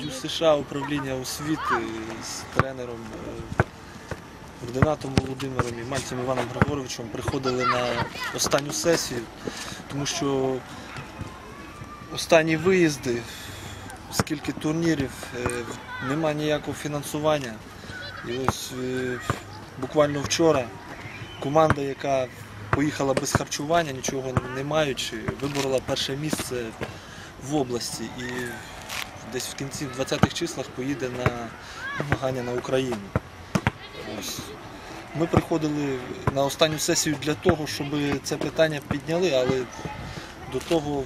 Дю США управління освіти з тренером, е, координатом Володимиром і Мальцем Іваном Григоровичем приходили на останню сесію, тому що останні виїзди, скільки турнірів, е, нема ніякого фінансування. І ось е, буквально вчора команда, яка поїхала без харчування, нічого не маючи, виборола перше місце в області і десь в кінці 20-х числах поїде на змагання на Україну. Ось. Ми приходили на останню сесію для того, щоб це питання підняли, але до того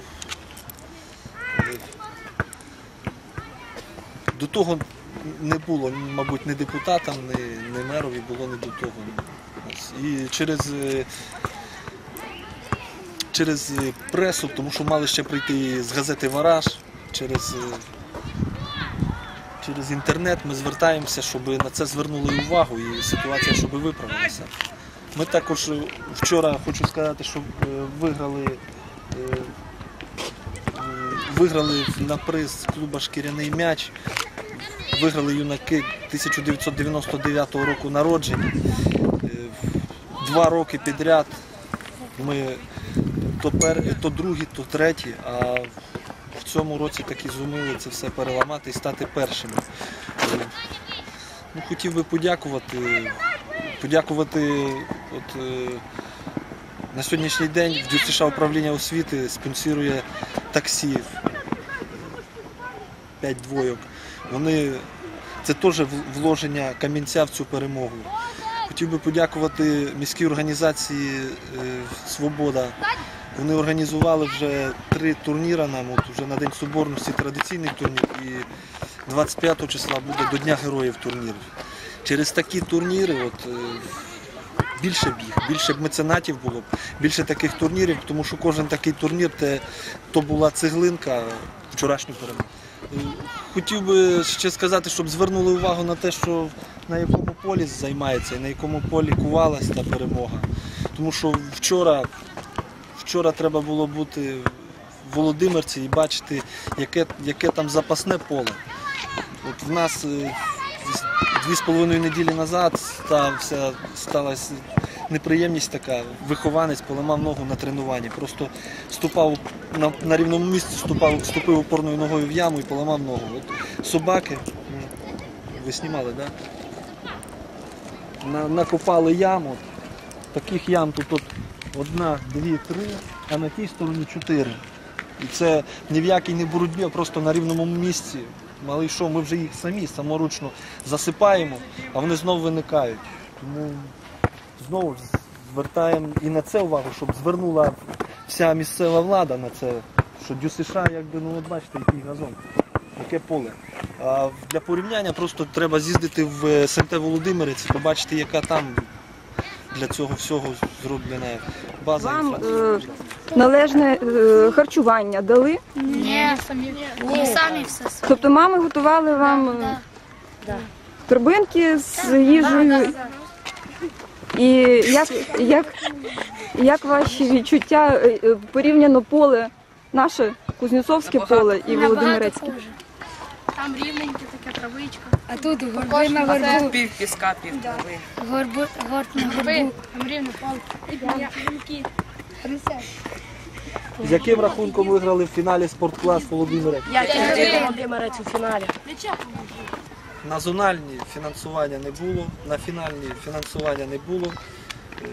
до того не було, мабуть, ні депутатам, ні, ні мерові було не до того. І через, через пресу, тому що мали ще прийти з газети Вараж, через, через інтернет ми звертаємося, щоб на це звернули увагу і ситуація, щоб виправилася. Ми також е, вчора хочу сказати, що е, виграли. е, Виграли на приз клуба Шкіряний м'яч. Виграли юнаки 1999 року народження. Два роки підряд ми то, пер, то другі, то треті, а цьому році таки зуміли це все переламати і стати першими. Е, Ну, хотів би подякувати. Подякувати от, е, на сьогоднішній день в ДЮСШ управління освіти спонсорує таксі 5 двойок. Вони це теж вложення камінця в цю перемогу. Хотів би подякувати міській організації е, Свобода. Вони організували вже три турніри нам, от вже на День Соборності традиційний турнір і 25 числа буде до Дня Героїв турнір. Через такі турніри от, е, більше б їх, більше б меценатів було б, більше таких турнірів, тому що кожен такий турнір то була цеглинка вчорашню перемогу. Е, Хотів би ще сказати, щоб звернули увагу на те, що на якому полі займається і на якому полі кувалась та перемога. Тому що вчора, вчора треба було бути в Володимирці і бачити, яке, яке там запасне поле. От в нас е, дві з половиною неділі назад стався, сталася неприємність така. Вихованець поламав ногу на тренуванні. Просто ступав на, на рівному місці, ступав, ступив опорною ногою в яму і поламав ногу. От собаки, ви знімали, так? Да? На, накопали яму. Таких ям тут от одна, дві, три, а на тій стороні чотири. І це ні в якій не боротьбі, а просто на рівному місці. Малий що, ми вже їх самі саморучно засипаємо, а вони знову виникають. Тому знову звертаємо і на це увагу, щоб звернула вся місцева влада на це, що ДЮСШ, якби, ну от бачите, який газон, яке поле. А для порівняння просто треба з'їздити в СМТ Володимирець, побачити, яка там для цього всього зроблена база. Вам е, належне е, харчування дали? Ні, самі, Ні, самі все. Тобто мами готували вам е, Да. торбинки з їжею. І як, як, як ваші відчуття е, е, порівняно поле, наше Кузнєцовське поле і Володимирецьке? Набагато хуже. Там рівненьке таке травичка. А тут горби на горбу. Пів піска, пів трави. Горбу, горб на горбу. Там рівне поле. З яким рахунком виграли в фіналі спортклас Володимирець? Володимирець у фіналі. На зональні фінансування не було, на фінальні фінансування не було. Е,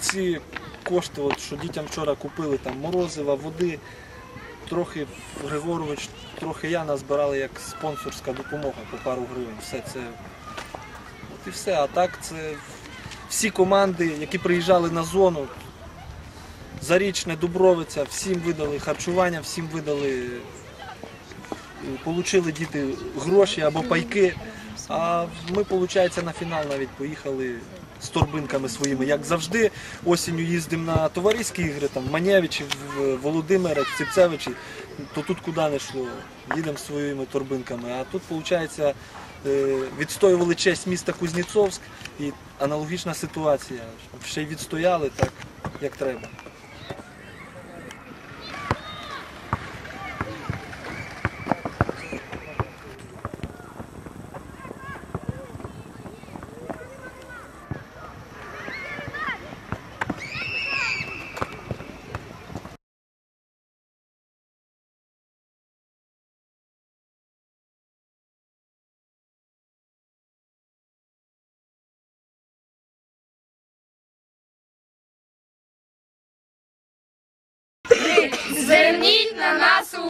Ці кошти, от, що дітям вчора купили, там морозива, води, трохи Григорович, трохи я назбирали як спонсорська допомога по пару гривень. Все це. От і все. А так це всі команди, які приїжджали на зону, Зарічне, Дубровиця, всім видали харчування, всім видали Получили діти гроші або пайки. А ми, виходить, на фінал навіть поїхали з торбинками своїми. Як завжди, осінню їздимо на товариські ігри, там Манєвичі, в- Володимира, Ціпцевичі, то тут куди не йшло. Їдемо своїми торбинками. А тут, виходить, е, відстоювали честь міста Кузнєцовськ і аналогічна ситуація. Ще й відстояли так, як треба. Зверніть на нас увагу.